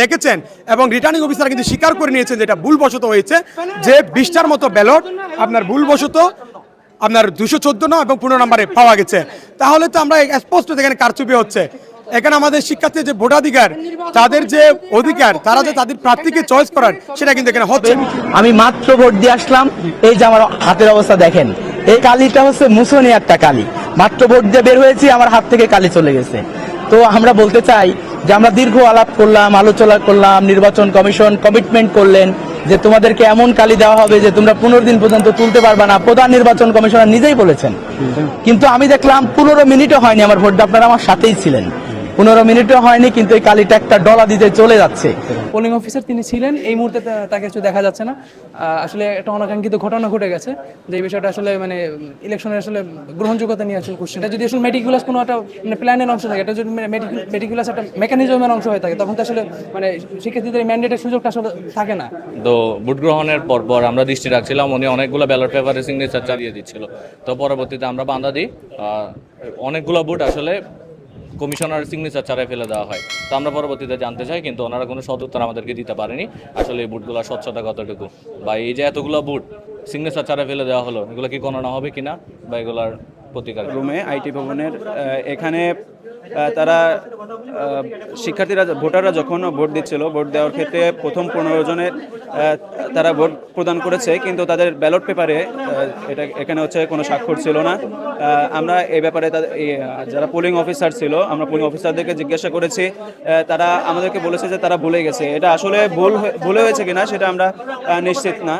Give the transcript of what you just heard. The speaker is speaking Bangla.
দেখেছেন এবং রিটার্নিং অফিসার কিন্তু স্বীকার করে নিয়েছেন যে এটা ভুলবশত হয়েছে, যে বিশটার মতো ব্যালট আপনার ভুলবশত আপনার দুশো চোদ্দ ন এবং পনেরো নম্বরে পাওয়া গেছে। তাহলে তো আমরা স্পষ্ট এখানে কারচুপি হচ্ছে। এখানে আমাদের শিক্ষার্থীর যে ভোটাধিকার, তাদের যে অধিকার, তারা যে তাদের প্রার্থীকে চয়েস করার, সেটা কিন্তু এখানে হচ্ছে। আমি মাত্র ভোট দিয়ে আসলাম, এই যে আমার হাতের অবস্থা দেখেন। এই কালিটা হচ্ছে মুসনি একটা কালি। মাত্র ভোট দিয়ে বের হয়েছি, আমার হাত থেকে কালি চলে গেছে। তো আমরা বলতে চাই যে আমরা দীর্ঘ আলাপ করলাম, আলোচনা করলাম, নির্বাচন কমিশন কমিটমেন্ট করলেন যে তোমাদেরকে এমন কালি দেওয়া হবে যে তোমরা পনেরো দিন পর্যন্ত তুলতে পারবা না। প্রধান নির্বাচন কমিশনার নিজেই বলেছেন। কিন্তু আমি দেখলাম পনেরো মিনিটও হয়নি আমার ভোটটা আপনারা আমার সাথেই ছিলেন। পনেরো মিনিটও হয়নি কিন্তু এই কালিটা একটা ডলা দিতে চলে যাচ্ছে। পোলিং অফিসার তিনি ছিলেন এই মুহূর্তে তাকে কিছু দেখা যাচ্ছে না। আসলে একটা অনাকাঙ্ক্ষিত ঘটনা ঘটে গেছে যে বিষয়টা আসলে মানে ইলেকশনের আসলে গ্রহণযোগ্যতা নিয়ে আসলে কোশ্চেন এটা যদি আসলে মেটিকুলাস কোনো একটা মানে প্ল্যানের অংশ থাকে এটা যদি মেটিকুলাস একটা মেকানিজমের অংশ হয়ে থাকে তখন তো আসলে মানে শিক্ষার্থীদের ম্যান্ডেটের সুযোগটা আসলে থাকে না। তো ভোট গ্রহণের পর পর আমরা দৃষ্টি রাখছিলাম উনি অনেকগুলো ব্যালট পেপারে সিগনেচার চালিয়ে দিচ্ছিল। তো পরবর্তীতে আমরা বান্ধা দিই অনেকগুলো ভোট আসলে কমিশনার সিগনেচার ছাড়াই ফেলে দেওয়া হয়। তো আমরা পরবর্তীতে জানতে চাই, কিন্তু ওনারা কোনো সদুত্তর আমাদেরকে দিতে পারেনি। আসলে এই বুটগুলো স্বচ্ছতা কতটুকু? বা এই যে এতগুলো বুট সিগনেচার ছাড়া ফেলে দেওয়া হলো, এগুলো কি গণনা হবে কিনা? বা এগুলার প্রতিকার রুমে আইটি ভবনের এখানে তারা শিক্ষার্থীরা, ভোটাররা যখন ভোট দিচ্ছিল, ভোট দেওয়ার ক্ষেত্রে প্রথম পনেরো জনের তারা ভোট প্রদান করেছে, কিন্তু তাদের ব্যালট পেপারে এটা এখানে হচ্ছে কোনো স্বাক্ষর ছিল না। আমরা এই ব্যাপারে তাদের যারা পোলিং অফিসার ছিল, আমরা পোলিং অফিসারদেরকে জিজ্ঞাসা করেছি। তারা আমাদেরকে বলেছে যে তারা ভুলে গেছে। এটা আসলে ভুল ভুলে হয়েছে কিনা সেটা আমরা নিশ্চিত না।